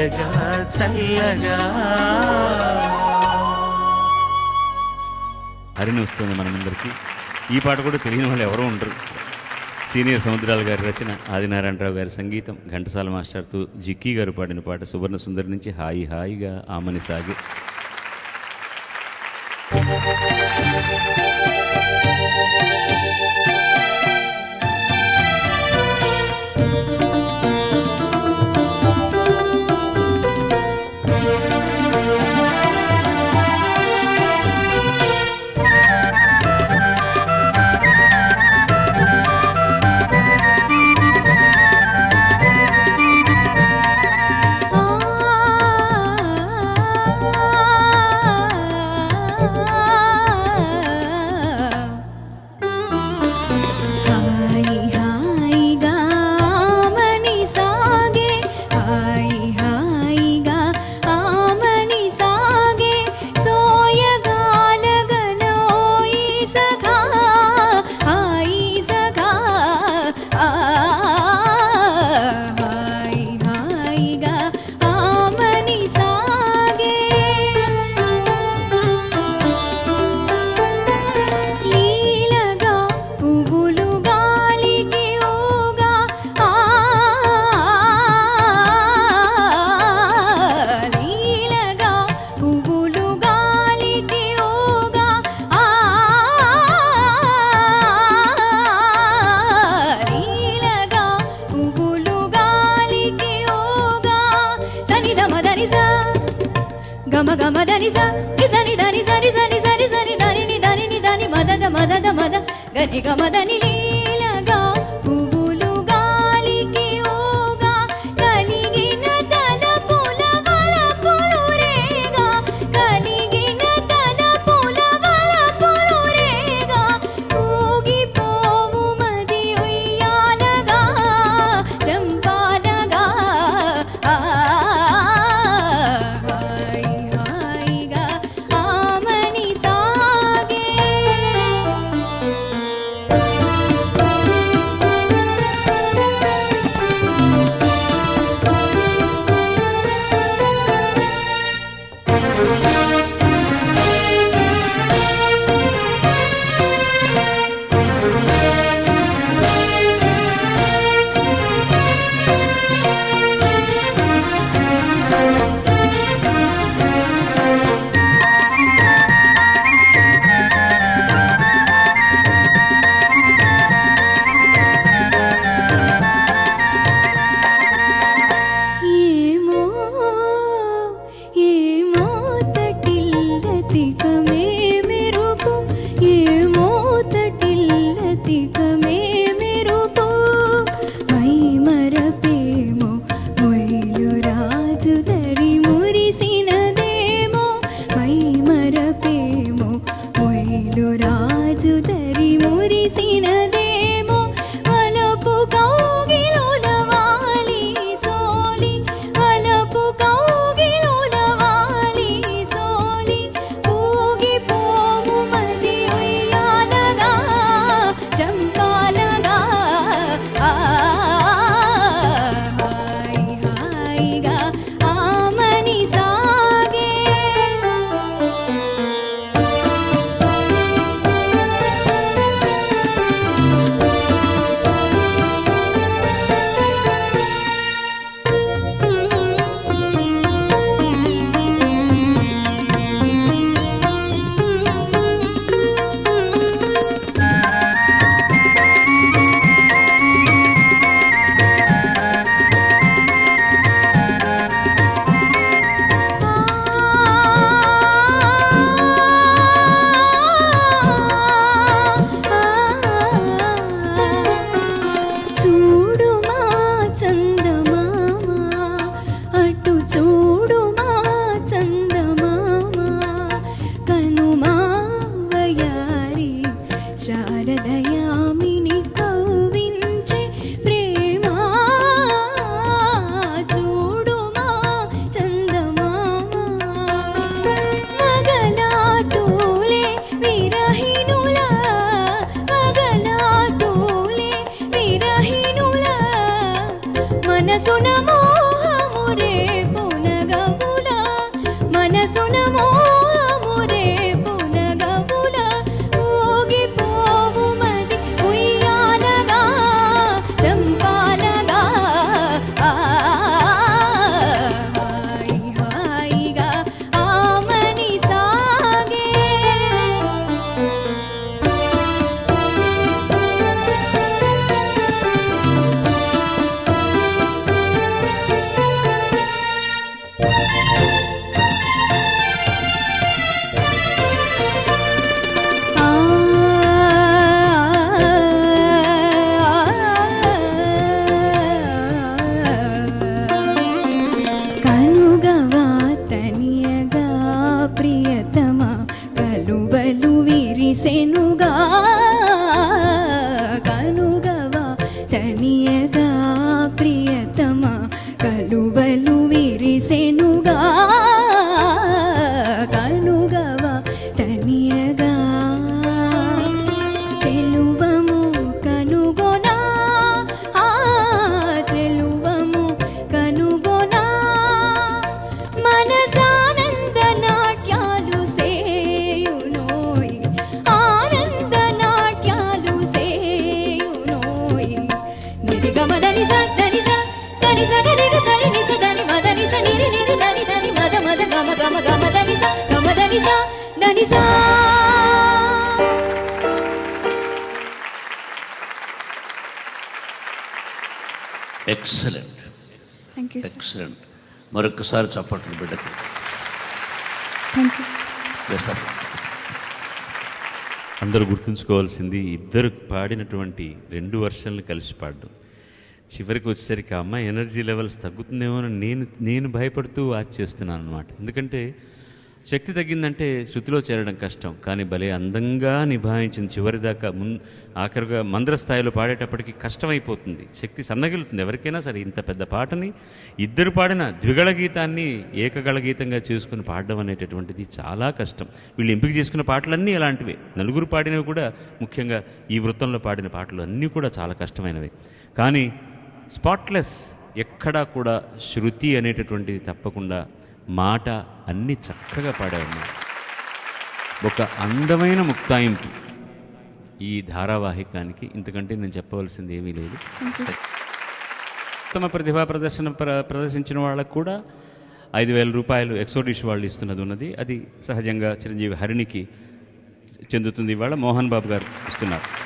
తీయగా చల్లగా. హరిని వస్తుంది మనందరికీ ఈ పాట కూడా తెలియని వాళ్ళు ఎవరో ఉండరు. సీనియర్ సముద్రాల గారి రచన ఆదినారాయణరావు గారి సంగీతం ఘంటసాల మాస్టర్తో జిక్కీ గారు పాడిన పాట సువర్ణ సుందరి నుంచి హాయి హాయిగా ఆమని సాగి. గమ గమ దని స ని దని సని సని సని సని దని ని దని ని దని మదద మదద మద గని గమ దని లీలగా ఏమో శారదయామిని కవ్వించే ప్రేమ చూడు మా చందమామ మగలాటూలే విరహినుల మగలాటూలే విరహినుల మనసున గమ దని స దని సా excellent thank you sir excellent మరొకసారి చప్పట్లు బిడ్డకు అందరూ గుర్తుంచుకోవాల్సింది ఇద్దరు పాడినటువంటి రెండు వర్షాలను కలిసి పాడడం. చివరికి వచ్చేసరికి ఆ అమ్మాయి ఎనర్జీ లెవెల్స్ తగ్గుతుందేమో అని నేను నేను భయపడుతూ వాచ్ చేస్తున్నాను అనమాట ఎందుకంటే శక్తి తగ్గిందంటే శృతిలో చేరడం కష్టం. కానీ భలే అందంగా నిభాయించిన చివరిదాకా మున్ ఆఖరిగా మంద్ర స్థాయిలో పాడేటప్పటికి కష్టమైపోతుంది. శక్తి సన్నగిలుతుంది ఎవరికైనా సరే ఇంత పెద్ద పాటని ఇద్దరు పాడిన ద్విగళ గీతాన్ని ఏకగళ గీతంగా చేసుకుని పాడడం అనేటటువంటిది చాలా కష్టం. వీళ్ళు ఎంపిక చేసుకున్న పాటలన్నీ అలాంటివే. నలుగురు పాడినవి కూడా ముఖ్యంగా ఈ వృత్తంలో పాడిన పాటలు అన్నీ కూడా చాలా కష్టమైనవి. కానీ స్పాట్లెస్ ఎక్కడా కూడా శృతి అనేటటువంటిది తప్పకుండా మాట అన్నీ చక్కగా పాడావమ్మా ఒక అందమైన ముక్తాయింపు ఈ ధారావాహికానికి. ఇంతకంటే నేను చెప్పవలసింది ఏమీ లేదు. ఉత్తమ ప్రతిభా ప్రదర్శన ప్ర ప్రదర్శించిన వాళ్ళకు కూడా ఐదు వేల రూపాయలు ఎక్సోడిష్ వాళ్ళు ఇస్తున్నది ఉన్నది. అది సహజంగా చిరంజీవి హరిణికి చెందుతుంది. ఇవాళ మోహన్ బాబు గారు ఇస్తున్నారు.